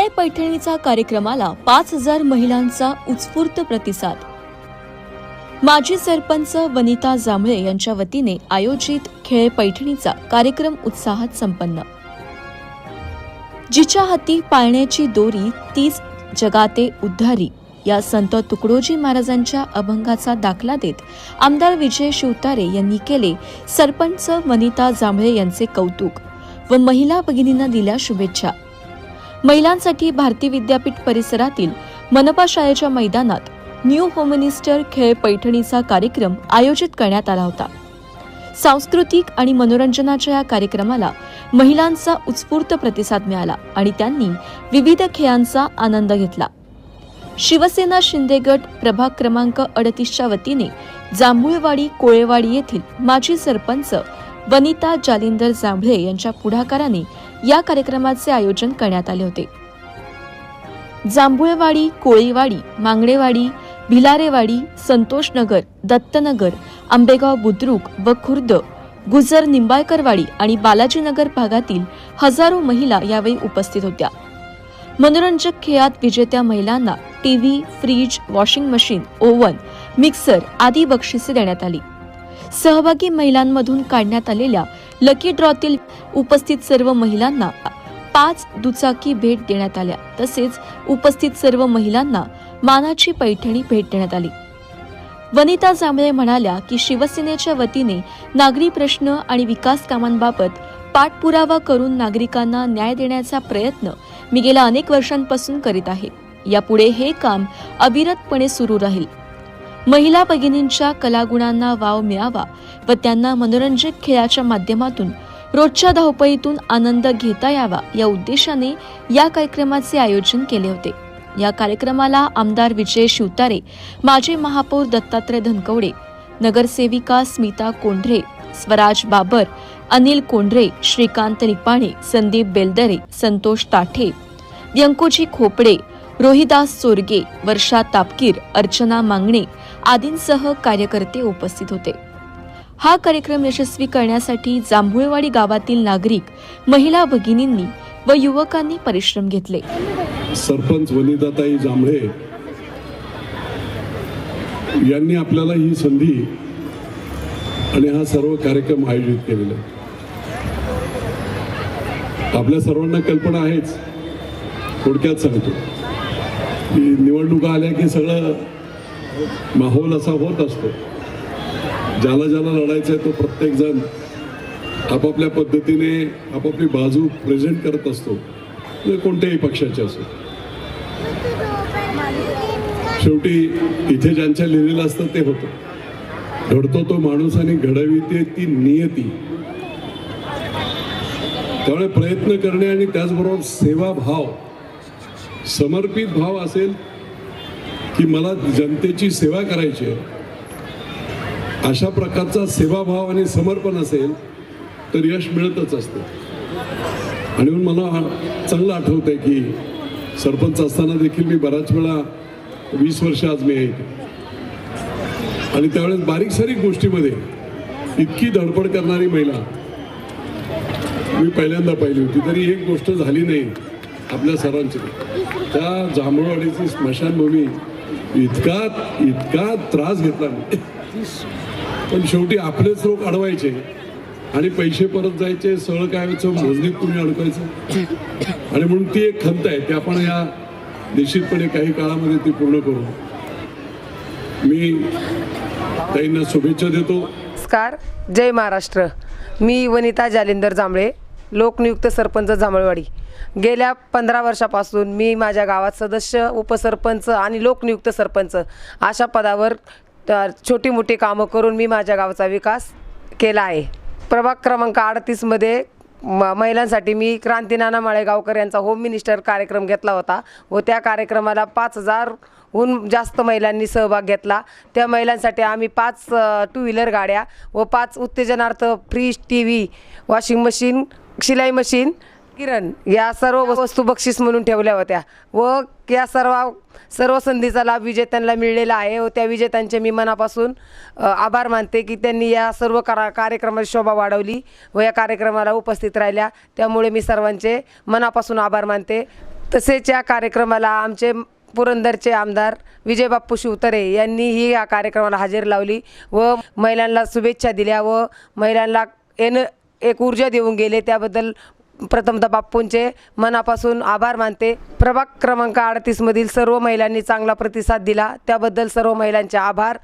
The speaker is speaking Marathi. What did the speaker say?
खेळ पैठणीचा कार्यक्रमाला पाच हजार महिलांचा उत्स्फूर्त प्रतिसाद. माजी सरपंच वनिता जांभळे यांच्या वतीने आयोजित खेळ पैठणीचा कार्यक्रम उत्साहात संपन्न. जिच्या हाती पाळण्याची दोरी तीच जगाते उद्धारी या संत तुकडोजी महाराजांच्या अभंगाचा दाखला देत आमदार विजय शिवतारे यांनी केले सरपंच वनिता जांभळे यांचे कौतुक व महिला भगिनींना दिल्या शुभेच्छा. महिलांसाठी भारती विद्यापीठ परिसरातील मनपा शाळेच्या मैदानात न्यू होमनिस्टर खेळ पैठणीचा कार्यक्रम आयोजित करण्यात आला होता. सांस्कृतिक आणि मनोरंजनाच्या या कार्यक्रमाला महिलांचा उत्स्फूर्त प्रतिसाद मिळाला आणि त्यांनी विविध खेळांचा आनंद घेतला. शिवसेना शिंदे गट प्रभाग क्रमांक अडतीसच्या वतीने जांभूळवाडी कोळेवाडी येथील माजी सरपंच वनिता जालिंदर जांभळे यांच्या पुढाकाराने या कार्यक्रमाचे आयोजन करण्यात आले होते. जांभूळवाडी कोळीवाडी मांगडेवाडी भिलारेवाडी संतोषनगर दत्तनगर आंबेगाव बुद्रुक व खुर्द गुजर निंबाळकरवाडी आणि बालाजीनगर भागातील हजारो महिला यावेळी उपस्थित होत्या. मनोरंजक खेळात विजेत्या महिलांना TV fridge washing machine oven mixer आदी बक्षिसे देण्यात आली. सहभागी महिलांमधून काढण्यात आलेल्या लकी ड्रॉतील उपस्थित सर्व महिलांना पाच दुचाकी भेट देण्यात आल्या. तसेच उपस्थित सर्व महिलांना मानाची पैठणी भेट देण्यात आली. वनिता जांभळे म्हणाल्या की शिवसेनेच्या वतीने नागरी प्रश्न आणि विकास कामांबाबत पाठपुरावा करून नागरिकांना न्याय देण्याचा प्रयत्न मी गेल्या अनेक वर्षांपासून करीत आहे. यापुढे हे काम अविरतपणे सुरू राहील. महिला भगिनींच्या कलागुणांना वाव मिळावा व त्यांना मनोरंजक खेळाच्या माध्यमातून रोजच्या धावपळीतून आनंद घेता यावा या उद्देशाने या कार्यक्रमाचे आयोजन केले होते. या कार्यक्रमाला आमदार विजय शिवतारे माजी महापौर दत्तात्रय धनकवडे नगरसेविका स्मिता कोंढरे स्वराज बाबर अनिल कोंढरे श्रीकांत निपाणे संदीप बेलदरे संतोष ताठे व्यंकोजी खोपडे रोहिदास चोरगे वर्षा तापकीर अर्चना मांगणे आदींसह कार्यकर्ते उपस्थित होते. हा कार्यक्रम यशस्वी करण्यासाठी जांभुळवाडी गावातील नागरिक महिला भगिनींनी व युवकांनी परिश्रम घेतले. सरपंच वनिताताई जांभळे यांनी आपल्याला ही संधी आणि हा सर्व कार्यक्रम आयोजित केलेला आपल्या सर्वांना कल्पना आहेच थोडक्यात सांगतो. की निवडणुका आल्या की सगळं माहोल असा होत असतो. ज्याला ज्याला लढायचं आहे तो प्रत्येकजण आपापल्या पद्धतीने आपापली बाजू प्रेझेंट करत असतो. म्हणजे कोणत्याही पक्षाचे असो. शेवटी इथे ज्यांच्या लिहिलेलं असतं ते होतं. घडतो तो माणूस आणि घडविते ती नियती. त्यामुळे प्रयत्न करणे आणि त्याचबरोबर सेवाभाव समर्पित भाव असेल की मला जनतेची सेवा करायची आहे अशा प्रकारचा सेवाभाव आणि समर्पण असेल तर यश मिळतच असतं. आणि म्हणून मला चांगलं आठवत आहे की सरपंच असताना देखील मी बऱ्याच वेळा वीस वर्ष आज मी आहे आणि त्यावेळेस बारीक सारीक गोष्टीमध्ये इतकी धडपड करणारी महिला मी पहिल्यांदा पाहिली होती तरी एक गोष्ट झाली नाही आपल्या सर्वांची. त्या जांभळवाडीची स्मशानभूमी इतका इतका त्रास घेतला मी. पण शेवटी आपलेच लोक अडवायचे. आणि पैसे परत जायचे सळ काय मोजणीत तुम्ही अडकायचं? आणि म्हणून ती एक खंत आहे ते आपण या निश्चितपणे काही काळामध्ये ती पूर्ण करू. मी ताईंना शुभेच्छा देतो. नमस्कार जय महाराष्ट्र. मी वनिता जालिंदर जांभळे लोकनियुक्त सरपंच जांभळवाडी. गेल्या पंधरा वर्षापासून मी माझ्या गावात सदस्य उपसरपंच आणि लोकनियुक्त सरपंच अशा पदावर तर छोटी मोठी कामं करून मी माझ्या गावाचा विकास केला आहे. प्रभाग क्रमांक अडतीसमध्ये म महिलांसाठी मी क्रांतीनाना माळेगावकर यांचा होम मिनिस्टर कार्यक्रम घेतला होता व त्या कार्यक्रमाला पाच हजारहून जास्त महिलांनी सहभाग घेतला. त्या महिलांसाठी आम्ही पाच टू व्हीलर गाड्या व पाच उत्तेजनार्थ fridge T V washing machine शिलाई मशीन किरण या सर्व वस्तू बक्षीस म्हणून ठेवल्या होत्या व या सर्व सर्व संधीचा लाभ विजेत्यांना मिळलेला आहे व त्या विजेत्यांचे मी मनापासून आभार मानते की त्यांनी या सर्व करा कार्यक्रमाची शोभा वाढवली व या कार्यक्रमाला उपस्थित राहिल्या. त्यामुळे मी सर्वांचे मनापासून आभार मानते. तसेच या कार्यक्रमाला आमचे पुरंदरचे आमदार विजय बाप्पू शिवतरे यांनीही या कार्यक्रमाला हजेरी लावली व महिलांना शुभेच्छा दिल्या व महिलांना येणं एक ऊर्जा देऊन गेले. त्याबद्दल प्रथमतः बाप्पूंचे मनापासून आभार मानते. प्रभाग क्रमांक अडतीसमधील सर्व महिलांनी चांगला प्रतिसाद दिला. त्याबद्दल सर्व महिलांचे आभार.